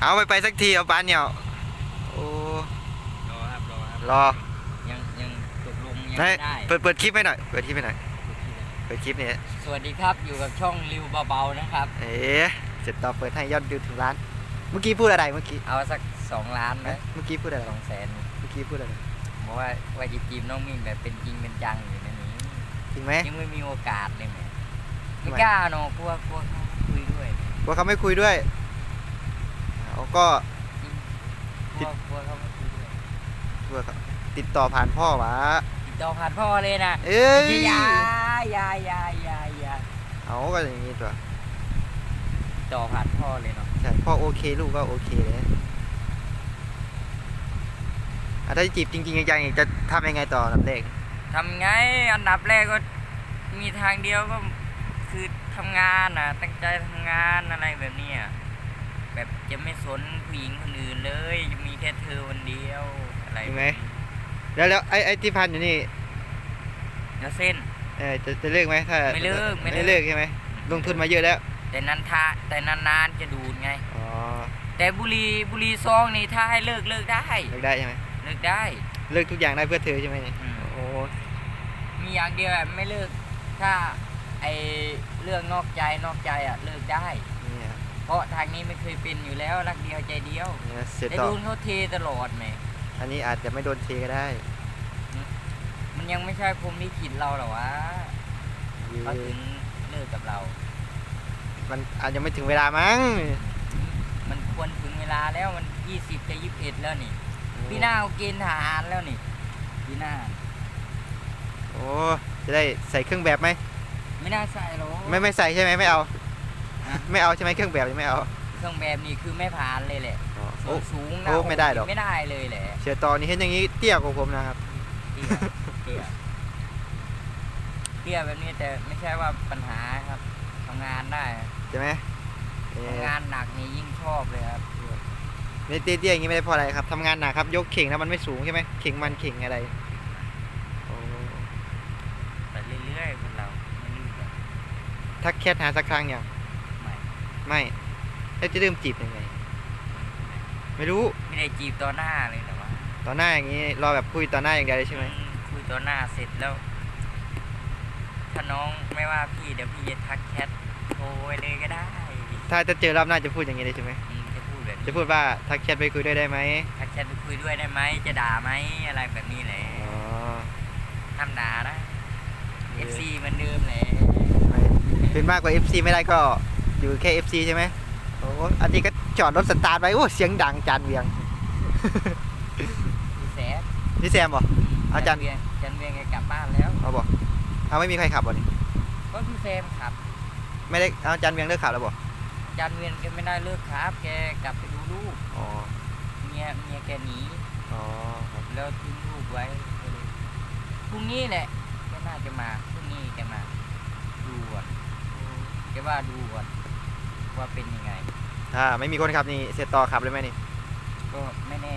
เอาไปไปสักทีเอาปานเนี่ยโอ้รอครับรอครับรอยังยังตกลงยังไหนไม่ได้เปิดเปิดคลิปให้หน่อยเปิดคลิปให้หน่อยเปิดคลิปนี่สวัสดีครับอยู่กับช่องริวเบาๆนะครับ เอ๊ะเสร็จต่อเปิดให้ยอดดูถึงล้าน เมื่อกี้พูดอะไรเมื่อกี้เอาสักสองล้านไหมเอ๊ะเมื่อกี้พูดอะไรสองแสนเมื่อกี้พูดอะไรบอกว่าว่าจะจีบน้องมิ่งแบบเป็นจริงเป็นจังอยู่ในนี้จริงไหมยังไม่มีโอกาสเลยแหมไม่ทำไมกล้าเนอะกลัวกลัวเขาคุยด้วยว่าเขาไม่คุยด้วย เขาก็จริงกลัวกลัวเขาไม่คุยด้วยว่าเขาติดต่อผ่านพ่อวะติดต่อผ่านพ่อเลยนะเอ้ยอยาอยาอยาอยาอยาเอาก็อย่างนี้ตัวติดต่อผ่านพ่อเลยเนาะใช่พ่อโอเคลูกก็โอเคเลยอะถ้าจีบจริงๆจังๆจะทำยังไงต่อลำเด็กทำไงอันดับแรกก็มีทางเดียวก็คือทำงานนะตั้งใจทำงานอะไรแบบเนี้ย แบบจะไม่สนผู้หญิงคนอื่นเลยจะมีแค่เธอคนเดียวอะไรใช่ไหมแล้วแล้วไอ้ไอ้ที่พันอยู่นี่แล้วเส้น เออจะจะเลิกไหมถ้าไม่เลิกไม่เลิกเลิกใช่ไหมลงทุนมาเยอะแล้วแต่นันทาแต่นานๆจะดูดไง อ๋อแต่บุหรีบุหรีซองนี่ถ้าให้เลิกเลิกได้ เลิกได้ใช่ไหมเลิกได้ เลิกทุกอย่างได้เพื่อเธอใช่ไหมเนี่ยอืม โอ้มีอย่างเดียวอะไม่เลิก ถ้าไอเรื่องนอกใจนอกใจอะเลิกได้ เนี่ย เพราะทางนี้ไม่เคยเป็นอยู่แล้วรักเดียวใจเดียวเนี่ยเสร็จแต่ต่อ โดนเขาเทตลอดไหม อันนี้อาจจะไม่โดนเทก็ได้มันยังไม่ใช่พรหมลิขิตเราหรอวะเขาถึงเลิกกับเรา มันอาจจะไม่ถึงเวลามั้งมันควรถึงเวลาแล้วมันยี่สิบจะยี่สิบเอ็ดแล้วนี่พี่หน้าเอาเกณฑ์ทหารแล้วนี่พี่หน้าโอ้จะได้ใส่เครื่องแบบไหมไม่น่าใส่หรอกไม่ไม่ใส่ใช่ไหมไม่เอาฮะ ไม่เอาใช่ไหมเครื่องแบบยังไม่เอา เครื่องแบบนี้คือไม่ผ่านเลยแหละอ๋อส่โอ้วนสูงนะโอ้ไม่ได้หรอก ไม่ได้เลยแหละเสียต่อนี่เห็นอย่างนี้เตี้ยกว่าผมนะครับ เตี้ยเตี้ยเตี้ยแบบนี้แต่ไม่ใช่ว่าปัญหาครับทำงานได้ใช่ไหมเอ่อทำงานหนักนี่ยิ่งชอบเลยครับนี่เตี้ยๆอย่างนี้ไม่ได้เพราะอะไรครับทำงานหนักครับยกเข่งแล้วมันไม่สูงใช่ไหมเข่งมันเข่งอะไรโอ้ไปเรื่อยๆคนเราไม่รีบหรอกทักแคทหาสักครั้งยังไม่ ไม่แล้วจะเริ่มจีบยังไง ไม่รู้ ไม่ได้จีบต่อหน้าเลยเหรอวะต่อหน้าอย่างนี้รอแบบคุยต่อหน้าอย่างเดียวเลยใช่ไหมอืมคุยต่อหน้าเสร็จแล้ว ถ้าน้องไม่ว่าพี่เดี๋ยวพี่จะทักแชทโทรไปเลยก็ได้ถ้าจะเจอรอบหน้าจะพูดอย่างนี้เลยใช่ไหมอืมจะพูดแบบจะนี้พูดว่าทักแชทไปคุยด้วยได้ไหมทักแชทไปคุยด้วยได้ไหมจะด่าไหมอะไรแบบนี้แหละอ๋อห้ามด่านะ FC เหมือนเดิมแหละไม่เป็นมากกว่า FC ไม่ได้ก็ อยู่แค่ FC ใช่ไหมโอ้อันนี้ก็จอดรถสตาร์ทไว้โอ้เสียงดังจานเวียงพี่แสบนี่แซมบ่อาจารย์เวียงอาจารย์เวียงแกกลับบ้านแล้วเอาบ่เอาไม่มีใครขับบ่นี่ก็พี่แซมขับไม่ได้เอาจานเวียงเลิกขับแล้วบ่อาจารย์เวียงแกไม่ได้เลิกครับ แกกลับไปดูลูกอ๋อเมียเมียแกหนีอ๋อครับแล้วทิ้งลูกไว้ก็เลยพรุ่งนี้แหละแกน่าจะมาพรุ่งนี้แกมาดูก่อนแกว่าดูก่อน ว่าเป็นยังไง ถ้าไม่มีคนขับนี่เสร็จต่อขับเลยไหมนี่ ก็ไม่แน่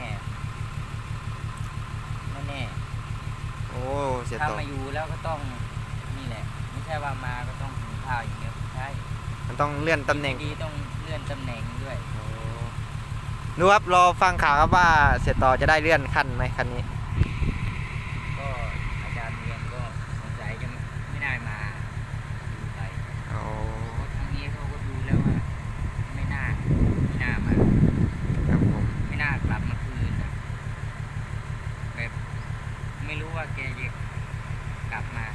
ไม่แน่ โอ้เสร็จถ้าต่อมาอยู่แล้วก็ต้องนี่แหละ ไม่ใช่ว่ามาก็ต้องกินข้าวอย่างเดียวไม่ใช่มันต้องเลื่อนตำแหน่ง ดีต้องเลื่อนตำแหน่งด้วยโอ้ดูครับรอฟังข่าวครับว่าเสร็จต่อจะได้เลื่อนขั้นไหมคันนี้ ก็อาจารย์เรียนก็สงสัยจะไม่ได้มาดูไป โอ้ เพราะทางนี้เขาก็ดูแล้วว่าไม่น่าไม่น่ามา ครับผม ไม่น่ากลับมาคืนนะแบบไม่รู้ว่าแกจะ กลับมา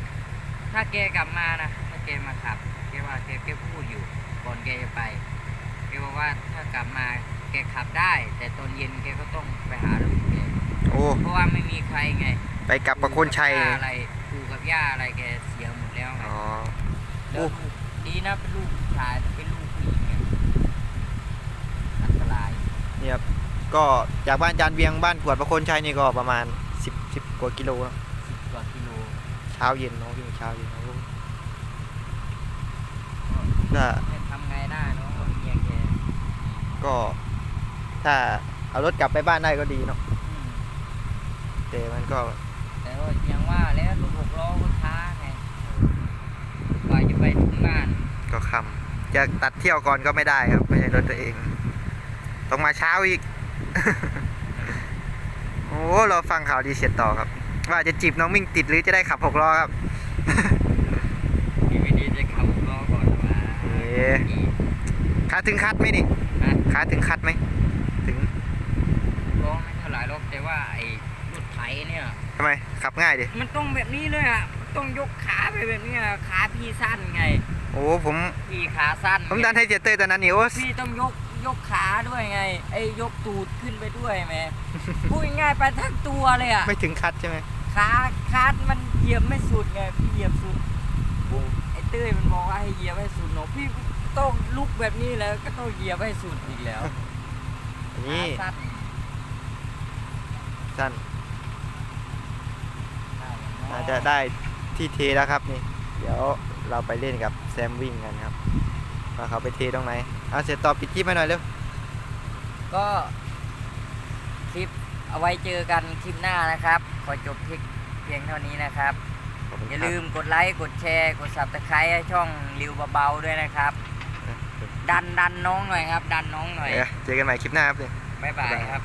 ถ้าแกกลับมานะถ้าแกมาขับแกว่าแกแกพูดอยู่ก่อนแกจะไปแกบอกว่าถ้ากลับมาแกขับได้ แต่ตอนเย็นแกก็ต้องไปหาลูกแกโอ้เพราะว่าไม่มีใครไง ไปกลับประโคนชัยปู่กับย่าอะไรปู่กับย่าอะไรแกเสียหมดแล้วไงอ๋อแล้วลูกดีนะเป็นลูกผู้ชายถ้าเป็นลูกผู้หญิงเนี่ยอันตรายเนี่ยครับก็จากบ้านจานเวียงบ้านขวดประโคนชัยนี่ก็ประมาณ 10 10กว่ากิโลนะสิบกว่ากิโลเช้าเย็นเนาะวิ่งเช้าเย็นเนาะก็ถ้าจะทำไงได้เนาะเมียแกก็ ถ้าเอารถกลับไปบ้านได้ก็ดีเนาะอืมแต่มันก็แต่ว่ายังว่าแล้วรถหกล้อก็ช้าไงกว่าจะไปถึงบ้านก็คำจะตัดเที่ยวก่อนก็ไม่ได้ครับไม่ใช่รถตัวเอง ต้องมาเช้าอีก โอ้เราฟังข่าวดีเสร็จต่อครับ ว่าจะจีบน้องมิ่งติดหรือจะได้ขับหกล้อครับพี่วิดีจะขับล้อก่อนว่าเอ๊ะขาถึงคัดไหมนี่นะขาถึงคัดไหมถึงล้อไม่เท่าไหร่หรอกแต่ว่าไอ้รถไถเนี่ยทำไมขับง่ายดิมันต้องแบบนี้เลยอะมันต้องยกขาไปแบบนี้อะขาพี่สั้นไง โอ้ผมพี่ขาสั้นผมดันให้เจเตอร์ตอนนั้นนี่โอ้พี่ต้องยก ยกขาด้วยไง ไอ้ยกตูดขึ้นไปด้วยแม่พูดง่ายๆไปทั้งตัวเลยอะไม่ถึงคัดใช่ไหมขาคาดมันเหยียบไม่สุดไงพี่เหยียบสุดไอ้เต้ยมันบอกว่าให้เหยียบให้สุดเนอะพี่ต้องลุกแบบนี้แล้วก็ต้องเหยียบให้สุดอีกแล้วอันนี้ขาสั้นสั้นได้น่าจะได้ที่เทแล้วครับนี่ เดี๋ยวเราไปเล่นกับแซมวิ่งกันครับ ว่าเขาไปเทตรงไหนเอาเสร็จต่อปิดคลิปให้หน่อยเร็วก็คลิปเอาไว้เจอกันคลิปหน้านะครับ ขอจบคลิปเพียงเท่านี้นะครับขอบคุณอย่าครับลืมกดไลค์กดแชร์ กด subscribe ให้ช่องริวเบาๆด้วยนะครับ ดันดันน้องหน่อยครับ ดันน้องหน่อยเดี๋ยวเจอกันใหม่คลิปหน้าครับนี่บ๊ายบายบ๊ายบายครับ